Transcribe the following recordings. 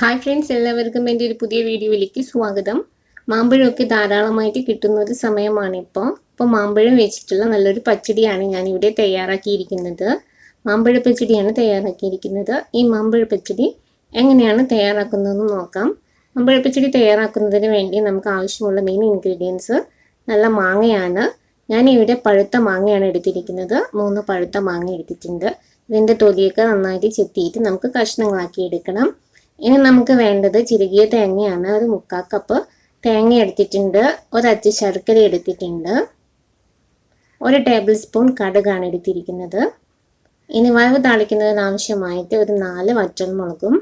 Hi friends എല്ലാവർക്കും എന്റെ ഒരു പുതിയ വീഡിയോയിലേക്ക് സ്വാഗതം. മാമ്പഴമൊക്കെ ധാരാളമായിട്ട് കിട്ടുന്ന ഒരു സമയമാണ് ഇപ്പോൾ ഇപ്പോൾ മാമ്പഴം വെച്ചിട്ടുള്ള നല്ലൊരു പച്ചടിയാണ് ഞാൻ ഇവിടെ തയ്യാറാക്കിയിരിക്കുന്നത്. മാമ്പഴ പച്ചടിയാണ് തയ്യാറാക്കിയിരിക്കുന്നത്. ഈ മാമ്പഴ പച്ചടി എങ്ങനെയാണ് തയ്യാറാക്കുന്നതെന്ന് നോക്കാം. മാമ്പഴ പച്ചടി തയ്യാറാക്കുന്നതിന് വേണ്ടി നമുക്ക് ആവശ്യമുള്ള മെയിൻ ഇൻഗ്രീഡിയൻസ് നല്ല മാങ്ങയാണ്. ഞാൻ ഇവിടെ പഴുത്ത മാങ്ങയാണ് എടുത്തിരിക്കുന്നത്. മൂന്ന് പഴുത്ത മാങ്ങ എടുത്തിട്ടുണ്ട്. ഇതിന്റെ തൊലിയൊക്കെ നന്നായിട്ട് ചെത്തിയിട്ട് നമുക്ക് കഷ്ണങ്ങളാക്കി എടുക്കണം. ഇനി നമുക്ക് വേണ്ടത് ചിരുകിയ തേങ്ങയാണ്. ഒരു മുക്കാൽ കപ്പ് തേങ്ങ എടുത്തിട്ടുണ്ട്. ഒരച്ച് ശർക്കര എടുത്തിട്ടുണ്ട്. ഒരു ടേബിൾ സ്പൂൺ കടുകാണ് എടുത്തിരിക്കുന്നത്. ഇനി വറവ് താളിക്കുന്നതിന് ആവശ്യമായിട്ട് ഒരു നാല് വറ്റൽമുളകും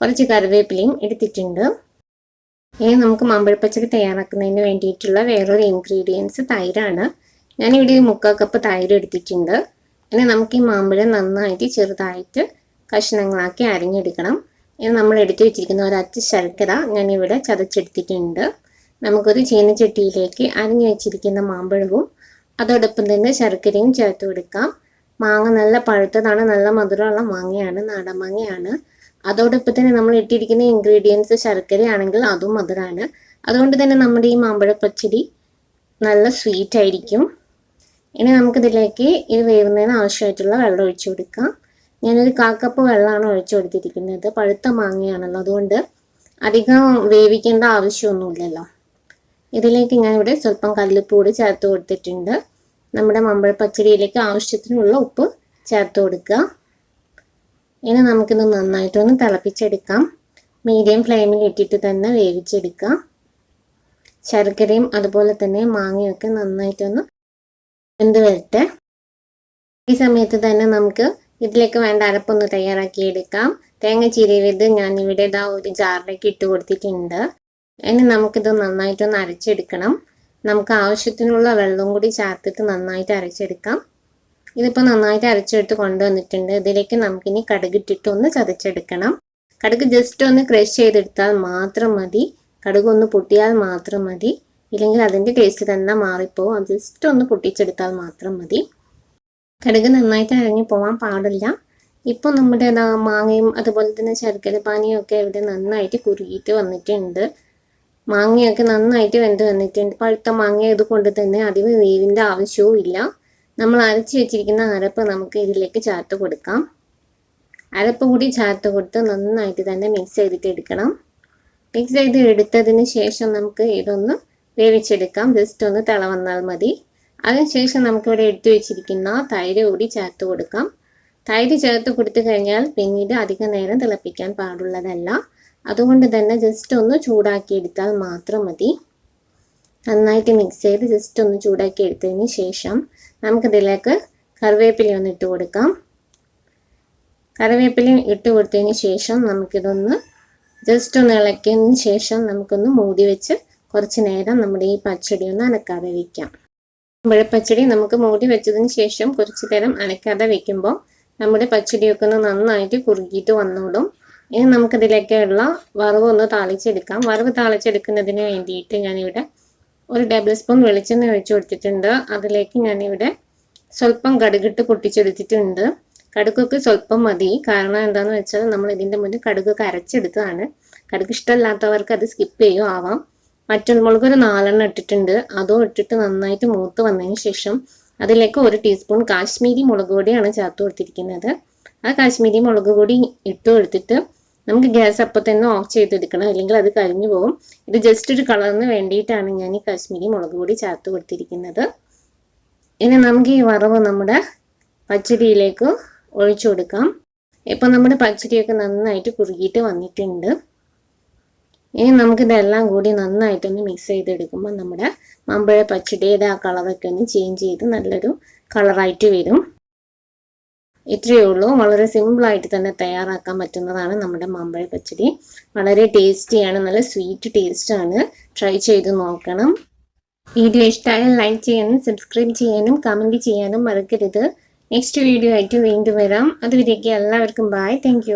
കുറച്ച് കറിവേപ്പിലയും എടുത്തിട്ടുണ്ട്. ഇനി നമുക്ക് മാമ്പഴപ്പച്ചടി തയ്യാറാക്കുന്നതിന് വേണ്ടിയിട്ടുള്ള വേറൊരു ഇൻഗ്രീഡിയൻസ് തൈരാണ്. ഞാനിവിടെ മുക്കാൽ കപ്പ് തൈര് എടുത്തിട്ടുണ്ട്. ഇനി നമുക്ക് ഈ മാമ്പഴം നന്നായിട്ട് ചെറുതായിട്ട് കഷ്ണങ്ങളാക്കി അരിഞ്ഞെടുക്കണം. ഇനി നമ്മൾ എടുത്തു വെച്ചിരിക്കുന്ന ഒരു അച്ച് ശർക്കര ഞാനിവിടെ ചതച്ചെടുത്തിട്ടുണ്ട്. നമുക്കൊരു ചീനച്ചട്ടിയിലേക്ക് അരിഞ്ഞു വെച്ചിരിക്കുന്ന മാമ്പഴവും അതോടൊപ്പം തന്നെ ശർക്കരയും ചേർത്ത് കൊടുക്കാം. മാങ്ങ നല്ല പഴുത്തതാണ് നല്ല മധുരമുള്ള മാങ്ങയാണ് നാടൻ മാങ്ങയാണ്. അതോടൊപ്പം തന്നെ നമ്മൾ ഇട്ടിരിക്കുന്ന ഇൻഗ്രീഡിയൻസ് ശർക്കരയാണെങ്കിൽ അതും മധുരമാണ് അതുകൊണ്ട് തന്നെ നമ്മുടെ ഈ മാമ്പഴ പച്ചടി നല്ല സ്വീറ്റ് ആയിരിക്കും. ഇനി നമുക്കിതിലേക്ക് ഇത് വേവുന്നതിന് ആവശ്യമായിട്ടുള്ള വെള്ളം ഒഴിച്ചു കൊടുക്കാം. ഞാനൊരു കാക്കപ്പ് വെള്ളമാണ് ഒഴിച്ചു കൊടുത്തിരിക്കുന്നത്. പഴുത്ത മാങ്ങയാണല്ലോ. അതുകൊണ്ട് അധികം വേവിക്കേണ്ട ആവശ്യമൊന്നുമില്ലല്ലോ. ഇതിലേക്ക് ഞാനിവിടെ സ്വല്പം കല്ലുപ്പ് കൂടി ചേർത്ത് കൊടുത്തിട്ടുണ്ട്. നമ്മുടെ മമ്പഴ പച്ചടിയിലേക്ക് ആവശ്യത്തിനുള്ള ഉപ്പ് ചേർത്ത് കൊടുക്കുക. ഇനി നമുക്കിത് നന്നായിട്ടൊന്ന് തിളപ്പിച്ചെടുക്കാം. മീഡിയം ഫ്ലെയിമിൽ ഇട്ടിട്ട് തന്നെ വേവിച്ചെടുക്കാം. ശർക്കരയും അതുപോലെ തന്നെ മാങ്ങയൊക്കെ നന്നായിട്ടൊന്ന് വെന്ത് വരട്ടെ. ഈ സമയത്ത് തന്നെ നമുക്ക് ഇതിലേക്ക് വേണ്ട അരപ്പൊന്ന് തയ്യാറാക്കിയെടുക്കാം തേങ്ങ ചിരവിയത് ഞാൻ ഇവിടെ ഇതാ ഒരു ജാറിലേക്ക് ഇട്ട് കൊടുത്തിട്ടുണ്ട്. ഇനി നമുക്കിത് നന്നായിട്ടൊന്ന് അരച്ചെടുക്കണം. നമുക്ക് ആവശ്യത്തിനുള്ള വെള്ളം കൂടി ചേർത്തിട്ട് നന്നായിട്ട് അരച്ചെടുക്കാം. ഇതിപ്പോൾ നന്നായിട്ട് അരച്ചെടുത്ത് കൊണ്ടുവന്നിട്ടുണ്ട്. ഇതിലേക്ക് നമുക്കിനി കടുകിട്ടിട്ട് ഒന്ന് ചതച്ചെടുക്കണം. കടുക് ജസ്റ്റ് ഒന്ന് ക്രഷ് ചെയ്തെടുത്താൽ മാത്രം മതി. കടുക് ഒന്ന് പൊട്ടിയാൽ മാത്രം മതി. ഇല്ലെങ്കിൽ അതിന്റെ ടേസ്റ്റ് തന്നെ മാറിപ്പോവും. ജസ്റ്റ് ഒന്ന് പൊട്ടിച്ചെടുത്താൽ മാത്രം മതി. കടുക് നന്നായിട്ട് അരഞ്ഞു പോവാൻ പാടില്ല. ഇപ്പോൾ നമ്മുടെ മാങ്ങയും അതുപോലെ തന്നെ ശർക്കര പാനിയൊക്കെ ഇവിടെ നന്നായിട്ട് കുറുകിയിട്ട് വന്നിട്ടുണ്ട്. മാങ്ങയൊക്കെ നന്നായിട്ട് വെന്ത് വന്നിട്ടുണ്ട്. പഴുത്ത മാങ്ങ ഇതുകൊണ്ട് തന്നെ അധികം വേവിന്റെ ആവശ്യവും ഇല്ല. നമ്മൾ അരച്ച് വെച്ചിരിക്കുന്ന അരപ്പ് നമുക്ക് ഇതിലേക്ക് ചേർത്ത് കൊടുക്കാം. അരപ്പ് കൂടി ചേർത്ത് കൊടുത്ത് നന്നായിട്ട് തന്നെ മിക്സ് ചെയ്തിട്ട് എടുക്കണം. മിക്സ് ചെയ്ത് എടുത്തതിന് ശേഷം നമുക്ക് ഇതൊന്ന് വേവിച്ചെടുക്കാം. ജസ്റ്റ് ഒന്ന് തിള വന്നാൽ മതി. അതിനുശേഷം നമുക്കിവിടെ എടുത്തു വെച്ചിരിക്കുന്ന തൈര് കൂടി ചേർത്ത് കൊടുക്കാം. തൈര് ചേർത്ത് കൊടുത്തു കഴിഞ്ഞാൽ പിന്നീട് അധിക നേരം തിളപ്പിക്കാൻ പാടുള്ളതല്ല. അതുകൊണ്ട് തന്നെ ജസ്റ്റ് ഒന്ന് ചൂടാക്കി എടുത്താൽ മാത്രം മതി. നന്നായിട്ട് മിക്സ് ചെയ്ത് ജസ്റ്റ് ഒന്ന് ചൂടാക്കി എടുത്തതിന് ശേഷം നമുക്കിതിലേക്ക് കറിവേപ്പില ഒന്ന് ഇട്ട് കൊടുക്കാം. കറിവേപ്പില ഇട്ട് കൊടുത്തതിന് ശേഷം നമുക്കിതൊന്ന് ജസ്റ്റ് ഒന്ന് ഇളക്കിയതിന് ശേഷം നമുക്കൊന്ന് മൂടി വെച്ച് കുറച്ച് നേരം നമ്മുടെ ഈ പച്ചടി ഒന്ന് അനക്കാതെ വയ്ക്കാം പച്ചടി നമുക്ക് മൂടി വെച്ചതിന് ശേഷം കുറച്ച് നേരം അനക്കാതെ വെക്കുമ്പോൾ നമ്മുടെ പച്ചടിയൊക്കെ ഒന്ന് നന്നായിട്ട് കുറുകിയിട്ട് വന്നോളും. ഇനി നമുക്കതിലേക്കുള്ള വറവ് ഒന്ന് താളിച്ചെടുക്കാം. വറവ് താളിച്ചെടുക്കുന്നതിന് വേണ്ടിയിട്ട് ഞാനിവിടെ ഒരു ടേബിൾ സ്പൂൺ വെളിച്ചെണ്ണ ഒഴിച്ചു കൊടുത്തിട്ടുണ്ട്. അതിലേക്ക് ഞാനിവിടെ സ്വല്പം കടുകിട്ട് പൊട്ടിച്ചെടുത്തിട്ടുണ്ട്. കടുകൊക്കെ സ്വല്പം മതി. കാരണം എന്താണെന്ന് വെച്ചാൽ നമ്മൾ ഇതിന്റെ മുന്നേ കടുകൊക്കെ അരച്ചെടുത്തതാണ് കടുക് ഇഷ്ടമല്ലാത്തവർക്ക് അത് സ്കിപ്പ് ചെയ്യുമോ ആവാം മുളക് ഒരു നാലെണ്ണം ഇട്ടിട്ടുണ്ട്. അതും ഇട്ടിട്ട് നന്നായിട്ട് മൂത്ത് വന്നതിന് ശേഷം അതിലേക്ക് ഒരു ടീസ്പൂൺ കാശ്മീരി മുളക് പൊടിയാണ് ചേർത്ത് കൊടുത്തിരിക്കുന്നത്. ആ കാശ്മീരി മുളക് പൊടി ഇട്ട് കൊടുത്തിട്ട് നമുക്ക് ഗ്യാസ് അപ്പോൾ തന്നെ ഓഫ് ചെയ്തെടുക്കണം. അല്ലെങ്കിൽ അത് കരിഞ്ഞു പോകും. ഇത് ജസ്റ്റ് ഒരു കളറിന് വേണ്ടിയിട്ടാണ് ഞാൻ ഈ കാശ്മീരി മുളക് പൊടി ചേർത്ത് കൊടുത്തിരിക്കുന്നത്. ഇനി നമുക്ക് ഈ വറവ് നമ്മുടെ പച്ചടിയിലേക്ക് ഒഴിച്ചു കൊടുക്കാം. ഇപ്പം നമ്മുടെ പച്ചടിയൊക്കെ നന്നായിട്ട് കുറുകിയിട്ട് വന്നിട്ടുണ്ട്. ഇനി നമുക്കിതെല്ലാം കൂടി നന്നായിട്ടൊന്ന് മിക്സ് ചെയ്തെടുക്കുമ്പോൾ നമ്മുടെ മാമ്പഴ പച്ചടിയുടെ ആ കളറൊക്കെ ഒന്ന് ചേഞ്ച് ചെയ്ത് നല്ലൊരു കളറായിട്ട് വരും. ഇത്രയേ ഉള്ളൂ. വളരെ സിമ്പിളായിട്ട് തന്നെ തയ്യാറാക്കാൻ പറ്റുന്നതാണ് നമ്മുടെ മാമ്പഴ പച്ചടി. വളരെ ടേസ്റ്റിയാണ് നല്ല സ്വീറ്റ് ടേസ്റ്റാണ് ട്രൈ ചെയ്ത് നോക്കണം. വീഡിയോ ഇഷ്ടമായാൽ ലൈക്ക് ചെയ്യാനും സബ്സ്ക്രൈബ് ചെയ്യാനും കമന്റ് ചെയ്യാനും മറക്കരുത്. നെക്സ്റ്റ് വീഡിയോ ആയിട്ട് വീണ്ടും വരാം. അതുവരേക്ക് എല്ലാവർക്കും ബായ് താങ്ക്